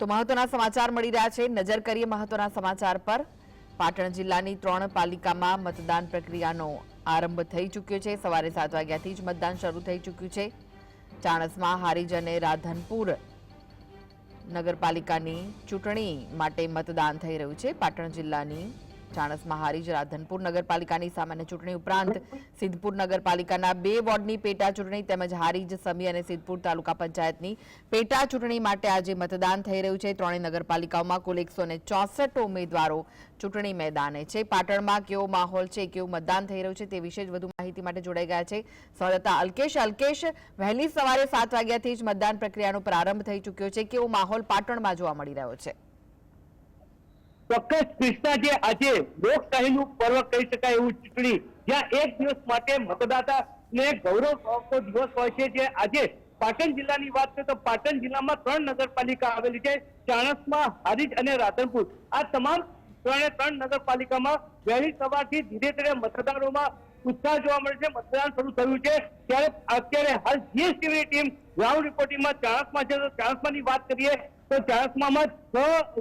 તો મહત્વના સમાચાર મળી રહ્યા છે. નજર કરીએ મહત્વના સમાચાર પર. પાટણ જિલ્લાની ત્રણ પાલિકામાં મતદાન પ્રક્રિયાનો આરંભ થઈ ચૂક્યો છે. સવારે સાત વાગ્યાથી જ મતદાન શરૂ થઈ ચૂક્યું છે. ચાણસમાં હારીજ અને રાધનપુર નગરપાલિકાની ચૂંટણી માટે મતદાન થઈ રહ્યું છે. પાટણ જિલ્લાની ચાણસ્મા હારીજ રાધનપુર નગરપાલિકાની સામાન્ય ચૂંટણી ઉપરાંત સિદ્ધપુર નગરપાલિકાના બે વોર્ડની પેટા ચૂંટણી તેમજ હારીજ સમી અને સિદ્ધપુર તાલુકા પંચાયતની પેટા ચૂંટણી માટે આજે મતદાન થઈ રહ્યું છે. ત્રણેય નગરપાલિકાઓમાં કુલ એકસો ઉમેદવારો ચૂંટણી મેદાને છે. પાટણમાં કેવો માહોલ છે, કેવું મતદાન થઈ રહ્યું છે તે વિશે વધુ માહિતી માટે જોડાઈ ગયા છે સંવાદદાતા અલ્કેશ. અલ્કેશ, વહેલી સવારે સાત વાગ્યાથી જ મતદાન પ્રક્રિયાનો પ્રારંભ થઈ ચૂક્યો છે. કેવો માહોલ પાટણમાં જોવા મળી રહ્યો છે? ચોક્કસ કૃષ્ણા જે આજે લોકશાહીનું પર્વ કહી શકાય એવું ચૂંટણી. જ્યાં એક દિવસ માટે મતદાતાને ગૌરવ આપતો દિવસ હોય છે જે આજે પાટણ જિલ્લાની વાત કરીએ તો પાટણ જિલ્લામાં ત્રણ નગરપાલિકા આવેલી છે. ચાણસ્મા, હારીજ અને રાધનપુર. આ તમામ ત્રણે ત્રણ નગરપાલિકામાં વહેલી સવારથી ધીરે ધીરે મતદારોમાં ઉત્સાહ જોવા મળે છે. મતદાન શરૂ થયું છે. ત્યારે અત્યારે હાલ જીએસટીવી ટીમ ગ્રાઉન્ડ રિપોર્ટિંગમાં ચાણસ્મા છે. તો ચાણસમાની વાત કરીએ તો ચાણસ્મામાં છ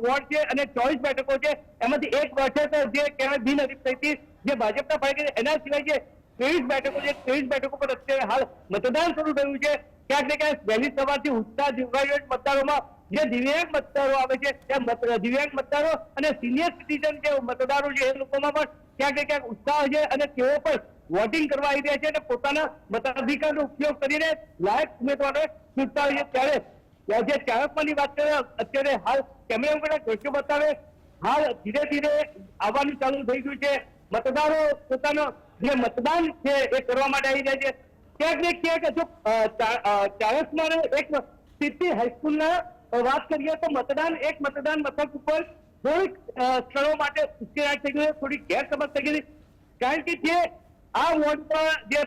વોર્ડ છે અને ચોવીસ બેઠકો છે. એમાંથી એક બેઠક જે કહેવાય બિનહરીફ થઈ હતી. જે ભાજપના ભાગે એના સિવાય જે ત્રેવીસ બેઠકો છે, ત્રેવીસ બેઠકો પર અત્યારે હાલ મતદાન શરૂ થયું છે. ક્યાંક ને ક્યાંક વહેલી સવારથી ઉત્સાહ જોવાયો મતદારોમાં, જે દિવ્યાંગ મતદારો આવે છે તે દિવ્યાંગ મતદારો અને સિનિયર સિટીઝન જે મતદારો છે, એ લોકોમાં પણ ક્યાંક ને ક્યાંક ઉત્સાહ છે અને તેઓ પણ વોટિંગ કરવા આવી રહ્યા છે અને પોતાના મતાધિકારનો ઉપયોગ કરીને લાયક ઉમેદવારોએ ચૂંટતા હોય છે ત્યારે જે ચાણકમાની વાત કરે અત્યારે હાલ કેમેરા દ્રશ્યો બતાવે હાલ ધીરે ધીરે આવવાનું ચાલુ થઈ ગયું છે. મતદારો પોતાનો જે મતદાન છે એ કરવા માટે આવી જાય છે. ક્યાંક ને ક્યાંક જો અ, ચા- અ, ચાણસ્માને એક સ્થિતિ હાઈસ્કૂલના વાત કરીએ તો મતદાન એક મતદાન મથક ઉપર થોડીક સ્થળો માટે ઉશ્કેરાટ થઈ ગયું થોડીક ગેરસમજ થઈ ગઈ. કારણ કે જે આ વોર્ડ પર જે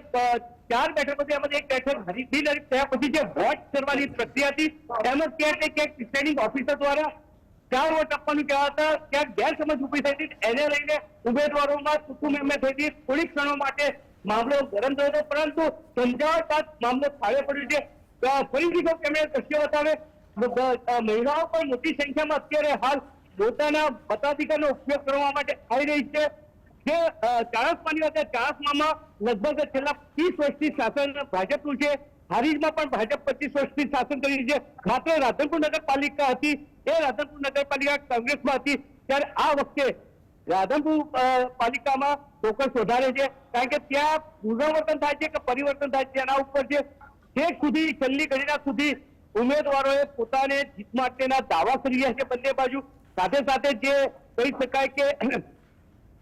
ચાર બેઠકો એક બેઠક હરીફી બિનહરીફ થયા પછી જે વોટ કરવાની પ્રક્રિયા હતી, એમાં ક્યાંક ને ક્યાંક પ્રિસાઇડિંગ ઓફિસર દ્વારા ચાર વોટ આપવાનું કહેવાતા ક્યાંક ગેરસમજ ઊભી થઈ હતી. એને લઈને ઉમેદવારોમાં ટૂંકુમેમે થઈ હતી. થોડીક ક્ષણો માટે મામલો ગરમ થયો હતો, પરંતુ સમજાવટ બાદ મામલો થાળે પડ્યો છે. ફરીથી જો કેમેરા દ્રશ્યો બતાવે. મહિલાઓ પણ મોટી સંખ્યામાં અત્યારે હાલ પોતાના મતાધિકારનો ઉપયોગ કરવા માટે આવી રહી છે. જે ચાણસમાની વાત ચાણસમામાં લગભગ છેલ્લા ત્રીસ વર્ષથી શાસન ભાજપનું છે. હારીજમાં પણ ભાજપ પચીસ વર્ષથી શાસન કર્યું છે. માત્ર રાધનપુર નગરપાલિકા હતી. એ રાધનપુર નગરપાલિકા કોંગ્રેસમાં હતી. ત્યારે આ વખતે રાધનપુર પાલિકામાં ફોકસ વધારે છે. કારણ કે ત્યાં પુનરાવર્તન થાય છે કે પરિવર્તન થાય છે એના ઉપર છે. છેક સુધી છેલ્લી ઘડીના સુધી ઉમેદવારોએ પોતાને જીત માટેના દાવા કરી રહ્યા છે બંને બાજુ. સાથે સાથે જે કહી શકાય કે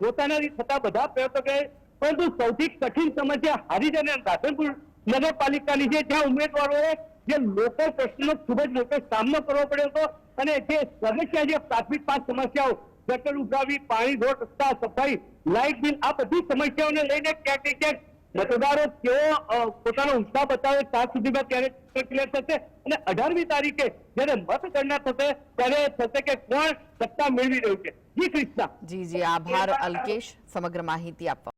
પોતાનાથી થતા બધા પ્રયત્નો કરે. પરંતુ સૌથી કઠિન સમસ્યા હારીજ અને રાધનપુર નગરપાલિકાની છે, જ્યાં ઉમેદવારોએ જે લોકો પ્રશ્નનો ખૂબ જ મોટો સામનો કરવો પડ્યો હતો અને જે સમસ્યા જે પ્રાથમિક પાંચ સમસ્યાઓ, ગટર ઉગાવી, પાણી, રોડ રસ્તા, સફાઈ, લાઇટ બિલ, આ બધી સમસ્યાઓને લઈને ક્યાંક ક્યાંક મતદારો કેવો પોતાનો ઉત્સાહ બતાવે ત્યાં સુધીમાં ક્યારે ક્લિયર થશે અને અઢારમી તારીખે જ્યારે મતગણના થશે, ત્યારે થશે કે કોણ સત્તા મેળવી રહ્યું છે. જી કૃષ્ણા. જી જી, આભાર અલ્કેશ. સમગ્ર માહિતી આપવા